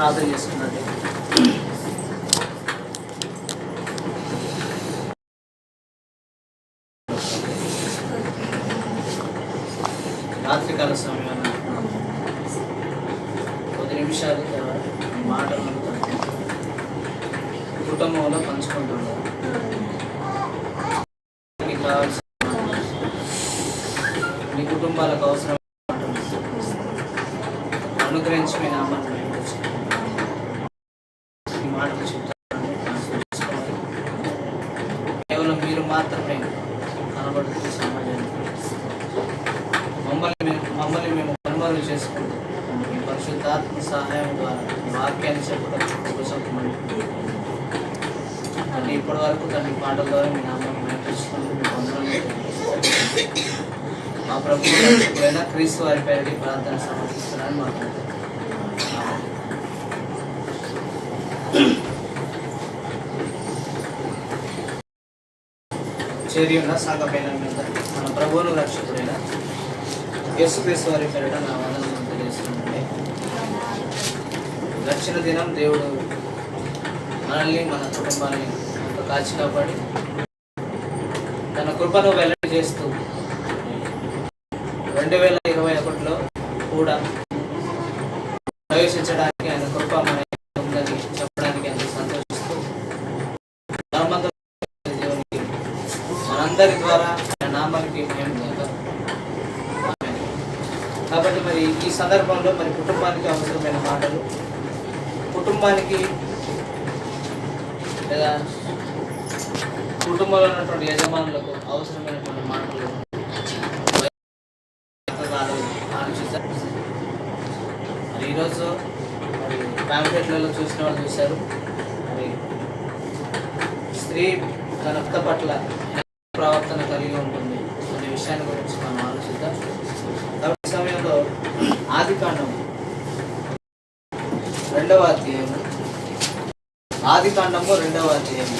ప్రార్థన చేసుకున్నట్టు. రాత్రికాల సమయంలో కొద్ది నిమిషాలు మాటలు మాటలను కుటుంబంలో పంచుకుంటున్నాం మీకు కావాల్సిన మీ కుటుంబాలకు అవసరం అనుగ్రహించి మీ నామాన్ని మహిమపరచండి. ఈ మాటలు చెప్తాను చూసుకోవాలి. కేవలం మీరు మాత్రమే కనబడుతుంది సమాజానికి మమ్మల్ని మమ్మల్ని మేము కనుమరుగు చేసుకుంటూ మీ పరిశుద్ధాత్మ సహాయం ద్వారా వాక్యాన్ని చెప్పడం ఉపసంపమని తల్లి ఇప్పటి వరకు తల్లి పాటల ద్వారా మీ నామాన్ని మహిమపరుచుకుంటూ మీ మా ప్రభుత్వం రక్షకుడైన క్రీస్తు వారి పేరుకి ప్రార్థన సమర్పిస్తున్నారని మాట్లాడుతున్నాను చేరి ఉన్న సాగపైన మీద మన ప్రభువును రక్షకుడైన యేసుక్రీస్తు వారి పేరిట నా వందనం తెలియజేస్తున్నానండి. రక్షణ దినం దేవుడు మనల్ని మన కుటుంబాన్ని కాచి కాపాడి తన కృపను వెల్లడి చేస్తూ రెండు వేల ఇరవై ఒకటిలో కూడా ప్రవేశించడానికి ఆయన కృప మన ధర్మంతో మనందరి ద్వారా నామానికి కాబట్టి మరి ఈ సందర్భంలో మరి కుటుంబానికి అవసరమైన మాటలు కుటుంబానికి లేదా కుటుంబంలో ఉన్నటువంటి యజమానులకు అవసరమైనటువంటి మాటలు ఆలోచిస్తారు మరి ఈరోజు మరి ప్యాంప్లెట్లలో చూసిన వాళ్ళు చూశారు. స్త్రీ తన భర్త పట్ల ప్రవర్తన కలిగి ఉంటుంది అనే విషయాన్ని గురించి మనం ఆలోచిద్దాం. కాబట్టి సమయంలో ఆది కాండం రెండవ అధ్యాయము ఆది కాండము రెండవ అధ్యాయము.